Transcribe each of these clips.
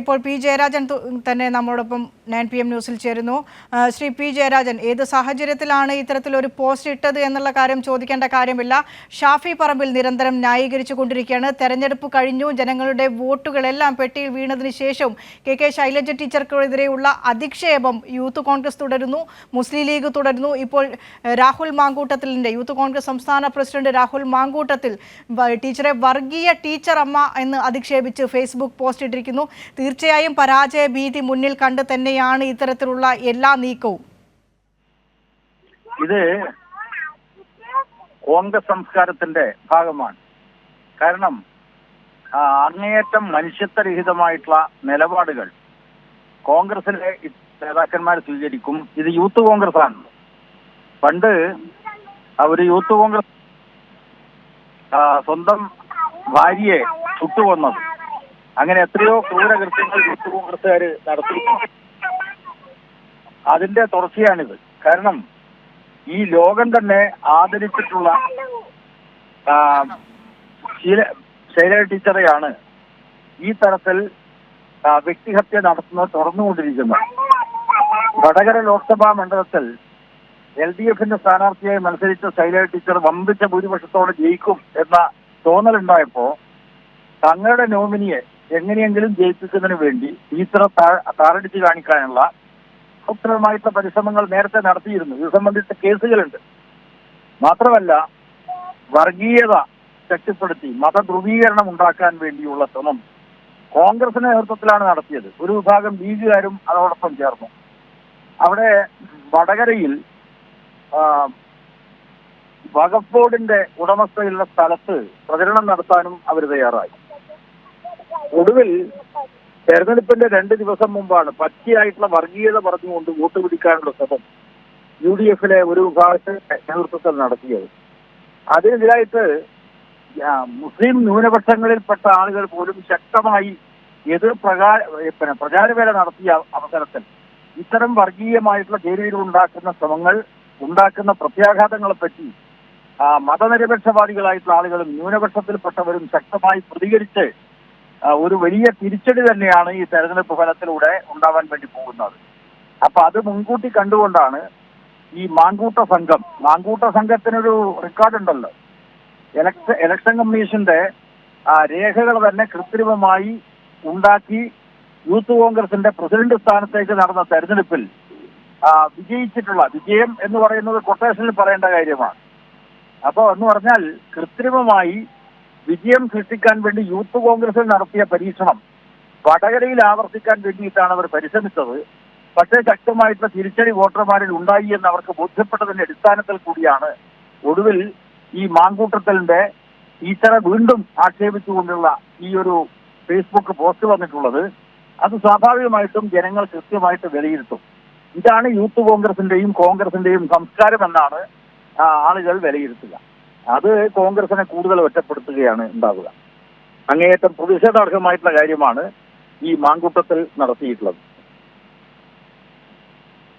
ഇപ്പോൾ പി ജയരാജൻ തന്നെ നമ്മളോടൊപ്പം നയൻ പി എം ന്യൂസിൽ ചേരുന്നു. ശ്രീ പി ജയരാജൻ ഏത് സാഹചര്യത്തിലാണ് ഇത്തരത്തിലൊരു പോസ്റ്റ് ഇട്ടത് എന്നുള്ള കാര്യം ചോദിക്കേണ്ട കാര്യമില്ല. ഷാഫി പറമ്പിൽ നിരന്തരം ന്യായീകരിച്ചു കൊണ്ടിരിക്കുകയാണ് തെരഞ്ഞെടുപ്പ് കഴിഞ്ഞു ജനങ്ങളുടെ വോട്ടുകളെല്ലാം പെട്ടിയിൽ വീണതിന് ശേഷം കെ കെ ശൈലജ ടീച്ചർക്കെതിരെയുള്ള അധിക്ഷേപം യൂത്ത് കോൺഗ്രസ് തുടരുന്നു മുസ്ലിം ലീഗ് തുടരുന്നു. ഇപ്പോൾ രാഹുൽ മാങ്കൂട്ടത്തിലിന്റെ യൂത്ത് കോൺഗ്രസ് സംസ്ഥാന പ്രസിഡന്റ് രാഹുൽ മാങ്കൂട്ടത്തിൽ ടീച്ചറെ വർഗീയ ടീച്ചർ അമ്മ എന്ന് അധിക്ഷേപിച്ച് ഫേസ്ബുക്ക് പോസ്റ്റ് ഇട്ടിരിക്കുന്നു. തീർച്ചയായും പരാജയ ഭീതി മുന്നിൽ കണ്ട് തന്നെയാണ് ഇത്തരത്തിലുള്ള എല്ലാ നീക്കവും. ഇത് കോൺഗ്രസ് സംസ്കാരത്തിന്റെ ഭാഗമാണ്. കാരണം അങ്ങേയറ്റം മനുഷ്യത്വരഹിതമായിട്ടുള്ള നിലപാടുകൾ കോൺഗ്രസിലെ നേതാക്കന്മാർ സ്വീകരിക്കും. ഇത് യൂത്ത് കോൺഗ്രസ് ആണ് പണ്ട് അവർ യൂത്ത് കോൺഗ്രസ് സ്വന്തം ഭാര്യയെ ചുട്ടുകൊന്നത്. അങ്ങനെ എത്രയോ ക്രൂരകൃത്യങ്ങൾ യൂത്ത് കോൺഗ്രസ്സുകാർ നടത്തി അതിന്റെ തുടർച്ചയാണിത്. കാരണം ഈ ലോകം തന്നെ ആദരിച്ചിട്ടുള്ള ശൈല ശീല- ടീച്ചറെയാണ് ഈ തരത്തിൽ വ്യക്തിഹത്യ നടത്തുന്നത് തുടർന്നുകൊണ്ടിരിക്കുന്നത്. വടകര ലോക്സഭാ മണ്ഡലത്തിൽ എൽ ഡി എഫിന്റെ സ്ഥാനാർത്ഥിയായി മത്സരിച്ച ശൈല ടീച്ചർ വമ്പിച്ച ഭൂരിപക്ഷത്തോടെ ജയിക്കും എന്ന തോന്നലുണ്ടായപ്പോ തങ്ങളുടെ നോമിനിയെ എങ്ങനെയെങ്കിലും ജയിപ്പിക്കുന്നതിന് വേണ്ടി ടീച്ചറെ താറടിച്ച് കാണിക്കാനുള്ള ഉത്തരമായിട്ടുള്ള പരിശ്രമങ്ങൾ നേരത്തെ നടത്തിയിരുന്നു. ഇത് സംബന്ധിച്ച കേസുകളുണ്ട്. മാത്രമല്ല വർഗീയത ശക്തിപ്പെടുത്തി മതധ്രുവീകരണം ഉണ്ടാക്കാൻ വേണ്ടിയുള്ള ശ്രമം കോൺഗ്രസിന്റെ നേതൃത്വത്തിലാണ് നടത്തിയത്. ഒരു വിഭാഗം ലീഗുകാരും അതോടൊപ്പം ചേർന്നു. അവിടെ വടകരയിൽ വകഫ് ബോർഡിന്റെ ഉടമസ്ഥയിലുള്ള സ്ഥലത്ത് പ്രചരണം നടത്താനും അവർ തയ്യാറായി. ഒടുവിൽ തെരഞ്ഞെടുപ്പിന്റെ രണ്ട് ദിവസം മുമ്പാണ് പച്ചയായിട്ടുള്ള വർഗീയത പറഞ്ഞുകൊണ്ട് വോട്ട് പിടിക്കാനുള്ള ശ്രമം യു ഡി എഫിലെ ഒരു വിഭാഗത്തിന്റെ നേതൃത്വത്തിൽ നടത്തിയത്. അതിനെതിരായിട്ട് മുസ്ലിം ന്യൂനപക്ഷങ്ങളിൽപ്പെട്ട ആളുകൾ പോലും ശക്തമായി എതിർ പ്രകാ പിന്നെ പ്രചാരവേല നടത്തിയ അവസരത്തിൽ ഇത്തരം വർഗീയമായിട്ടുള്ള ചേരുവകൾ ഉണ്ടാക്കുന്ന ശ്രമങ്ങൾ ഉണ്ടാക്കുന്ന പ്രത്യാഘാതങ്ങളെ പറ്റി ആ, മതനിരപേക്ഷവാദികളായിട്ടുള്ള ആളുകളും ന്യൂനപക്ഷത്തിൽപ്പെട്ടവരും ശക്തമായി പ്രതികരിച്ച് ഒരു വലിയ തിരിച്ചടി തന്നെയാണ് ഈ തെരഞ്ഞെടുപ്പ് ഫലത്തിലൂടെ ഉണ്ടാവാൻ വേണ്ടി പോകുന്നത്. അപ്പൊ അത് മുൻകൂട്ടി കണ്ടുകൊണ്ടാണ് ഈ മാങ്കൂട്ട സംഘം മാങ്കൂട്ട സംഘത്തിനൊരു റെക്കോർഡ് ഉണ്ടല്ലോ. ഇലക്ഷൻ കമ്മീഷന്റെ രേഖകൾ തന്നെ കൃത്രിമമായി ഉണ്ടാക്കി യൂത്ത് കോൺഗ്രസിന്റെ പ്രസിഡന്റ് സ്ഥാനത്തേക്ക് നടന്ന തെരഞ്ഞെടുപ്പിൽ വിജയിച്ചിട്ടുള്ള വിജയം എന്ന് പറയുന്നത് കൊട്ടേഷനിൽ പറയേണ്ട കാര്യമാണ്. അപ്പോ എന്ന് പറഞ്ഞാൽ കൃത്രിമമായി വിജയം സൃഷ്ടിക്കാൻ വേണ്ടി യൂത്ത് കോൺഗ്രസിൽ നടത്തിയ പരീക്ഷണം വടകരയിൽ ആവർത്തിക്കാൻ വേണ്ടിയിട്ടാണ് അവർ പരിശ്രമിച്ചത്. പക്ഷേ ശക്തമായിട്ടുള്ള തിരിച്ചടി വോട്ടർമാരിൽ ഉണ്ടായി എന്ന് അവർക്ക് ബോധ്യപ്പെട്ടതിന്റെ അടിസ്ഥാനത്തിൽ കൂടിയാണ് ഒടുവിൽ ഈ മാങ്കൂട്ടത്തലിന്റെ ഈശ്വര വീണ്ടും ആക്ഷേപിച്ചുകൊണ്ടുള്ള ഈ ഒരു ഫേസ്ബുക്ക് പോസ്റ്റ് വന്നിട്ടുള്ളത്. അത് സ്വാഭാവികമായിട്ടും ജനങ്ങൾ കൃത്യമായിട്ട് വിലയിരുത്തും. ഇതാണ് യൂത്ത് കോൺഗ്രസിന്റെയും കോൺഗ്രസിന്റെയും സംസ്കാരം എന്നാണ് ആളുകൾ വിലയിരുത്തുക. അത് കോൺഗ്രസിനെ കൂടുതൽ ഒറ്റപ്പെടുത്തുകയാണ് ഉണ്ടാവുക. അങ്ങേയറ്റം പ്രതിഷേധാർഹമായിട്ടുള്ള കാര്യമാണ് ഈ മാങ്കൂട്ടത്തിൽ നടത്തിയിട്ടുള്ളത്.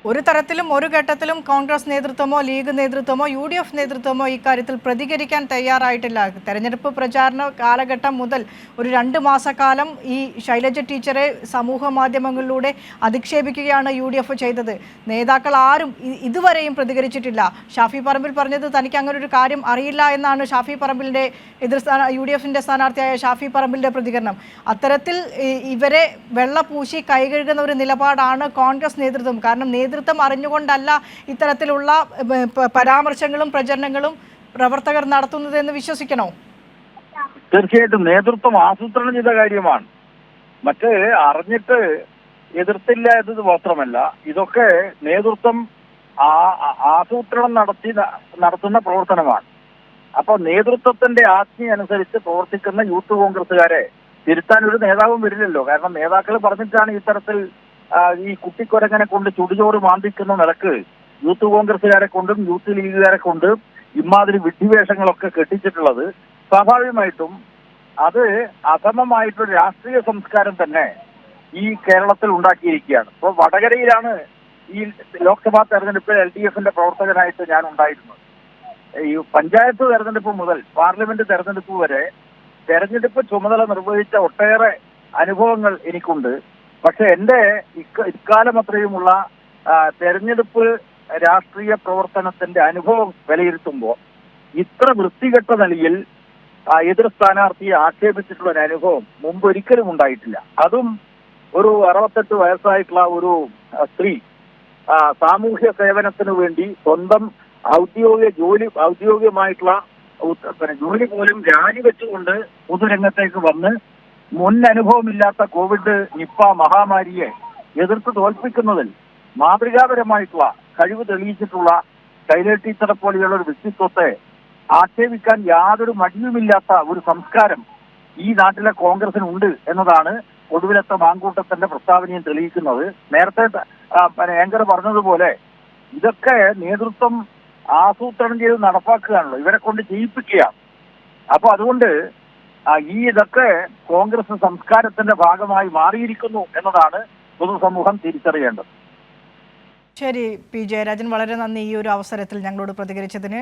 ഒരു തരത്തിലും ഒരു ഘട്ടത്തിലും കോൺഗ്രസ് നേതൃത്വമോ ലീഗ് നേതൃത്വമോ യു ഡി എഫ് നേതൃത്വമോ ഇക്കാര്യത്തിൽ പ്രതികരിക്കാൻ തയ്യാറായിട്ടില്ല. തെരഞ്ഞെടുപ്പ് പ്രചാരണ കാലഘട്ടം മുതൽ ഒരു രണ്ട് മാസക്കാലം ഈ ശൈലജ ടീച്ചറെ സമൂഹ മാധ്യമങ്ങളിലൂടെ അധിക്ഷേപിക്കുകയാണ് യു ഡി എഫ് ചെയ്തത്. നേതാക്കൾ ആരും ഇതുവരെയും പ്രതികരിച്ചിട്ടില്ല. ഷാഫി പറമ്പിൽ പറഞ്ഞത് തനിക്ക് അങ്ങനെ ഒരു കാര്യം അറിയില്ല എന്നാണ് ഷാഫി പറമ്പിലിന്റെ എതിർ സ്ഥാന യു ഡി എഫിന്റെ സ്ഥാനാർത്ഥിയായ ഷാഫി പറമ്പിലിന്റെ പ്രതികരണം. അത്തരത്തിൽ ഇവരെ വെള്ളപൂശി കൈകഴുകുന്ന ഒരു നിലപാടാണ് കോൺഗ്രസ് നേതൃത്വം. കാരണം നേതൃത്വം അറിഞ്ഞുകൊണ്ടല്ല ഇത്തരത്തിലുള്ള പരാമർശങ്ങളും പ്രചരണങ്ങളും പ്രവർത്തകർ നടത്തുന്നതെന്ന് വിശ്വസിക്കണോ? തീർച്ചയായിട്ടും നേതൃത്വം ആസൂത്രണം ചെയ്ത കാര്യമാണ്. മറ്റ് അറിഞ്ഞിട്ട് എതിർത്തില്ല എന്നത് മാത്രമല്ല ഇതൊക്കെ നേതൃത്വം ആസൂത്രണം നടത്തി നടത്തുന്ന പ്രവർത്തനമാണ്. അപ്പൊ നേതൃത്വത്തിന്റെ ആജ്ഞ അനുസരിച്ച് പ്രവർത്തിക്കുന്ന യൂത്ത് കോൺഗ്രസുകാരെ തിരുത്താൻ ഒരു നേതാവും വരില്ലല്ലോ. കാരണം നേതാക്കൾ പറഞ്ഞിട്ടാണ് ഇത്തരത്തിൽ ഈ കുട്ടിക്കൊരങ്ങനെ കൊണ്ട് ചുടുചോറ് മാന്തിക്കുന്ന നിലയ്ക്ക് യൂത്ത് കോൺഗ്രസുകാരെ കൊണ്ടും യൂത്ത് ലീഗുകാരെ കൊണ്ടും ഇമാതിരി വിഡ്ഢിവേഷങ്ങളൊക്കെ കെട്ടിച്ചിട്ടുള്ളത് സ്വാഭാവികമായിട്ടും അത് അസമമായിട്ടൊരു രാഷ്ട്രീയ സംസ്കാരം തന്നെ ഈ കേരളത്തിൽ ഉണ്ടാക്കിയിരിക്കുകയാണ്. ഇപ്പോൾ വടകരയിലാണ് ഈ ലോക്സഭാ തെരഞ്ഞെടുപ്പിൽ എൽ ഡി എഫിന്റെ പ്രവർത്തകനായിട്ട് ഞാൻ ഉണ്ടായിരുന്നത്. ഈ പഞ്ചായത്ത് തെരഞ്ഞെടുപ്പ് മുതൽ പാർലമെന്റ് തെരഞ്ഞെടുപ്പ് വരെ തെരഞ്ഞെടുപ്പ് ചുമതല നിർവഹിച്ച ഒട്ടേറെ അനുഭവങ്ങൾ എനിക്കുണ്ട്. പക്ഷെ എന്റെ ഇക്ക- ഇക്കാലം അത്രയുമുള്ള തെരഞ്ഞെടുപ്പ് രാഷ്ട്രീയ പ്രവർത്തനത്തിന്റെ അനുഭവം വിലയിരുത്തുമ്പോൾ ഇത്ര വൃത്തികെട്ട നിലയിൽ എതിർ സ്ഥാനാർത്ഥിയെ ആക്ഷേപിച്ചിട്ടുള്ള ഒരു അനുഭവം മുമ്പ് ഒരിക്കലും ഉണ്ടായിട്ടില്ല. അതും ഒരു അറുപത്തെട്ട് വയസ്സായിട്ടുള്ള ഒരു സ്ത്രീ സാമൂഹ്യ സേവനത്തിന് വേണ്ടി സ്വന്തം ഔദ്യോഗിക ജോലി ഔദ്യോഗികമായിട്ടുള്ള ജോലി പോലും രാജിവെച്ചുകൊണ്ട് പൊതുരംഗത്തേക്ക് വന്ന് മുൻ അനുഭവമില്ലാത്ത കോവിഡ് നിപ്പ മഹാമാരിയെ എതിർത്ത് തോൽപ്പിക്കുന്നതിൽ മാതൃകാപരമായിട്ടുള്ള കഴിവ് തെളിയിച്ചിട്ടുള്ള ശൈല ടീച്ചറെ പോലെയുള്ള ഒരു വ്യക്തിത്വത്തെ ആക്ഷേപിക്കാൻ യാതൊരു മടിയുമില്ലാത്ത ഒരു സംസ്കാരം ഈ നാട്ടിലെ കോൺഗ്രസിനുണ്ട് എന്നതാണ് ഒടുവിലത്തെ മാങ്കൂട്ടത്തിന്റെ പ്രസ്താവനയും തെളിയിക്കുന്നത്. നേരത്തെ ആങ്കർ പറഞ്ഞതുപോലെ ഇതൊക്കെ നേതൃത്വം ആസൂത്രണം ചെയ്ത് നടപ്പാക്കുകയാണല്ലോ. ഇവരെ കൊണ്ട് ചെയ്യിപ്പിക്കുക അപ്പൊ അതുകൊണ്ട് ഈ ഇതൊക്കെ കോൺഗ്രസ് സംസ്കാരത്തിന്റെ ഭാഗമായി മാറിയിരിക്കുന്നു എന്നതാണ് പൊതുസമൂഹം തിരിച്ചറിയേണ്ടത്. ശരി പി. ജയരാജൻ വളരെ നന്ദി ഈ ഒരു അവസരത്തിൽ ഞങ്ങളോട് പ്രതികരിച്ചതിന്.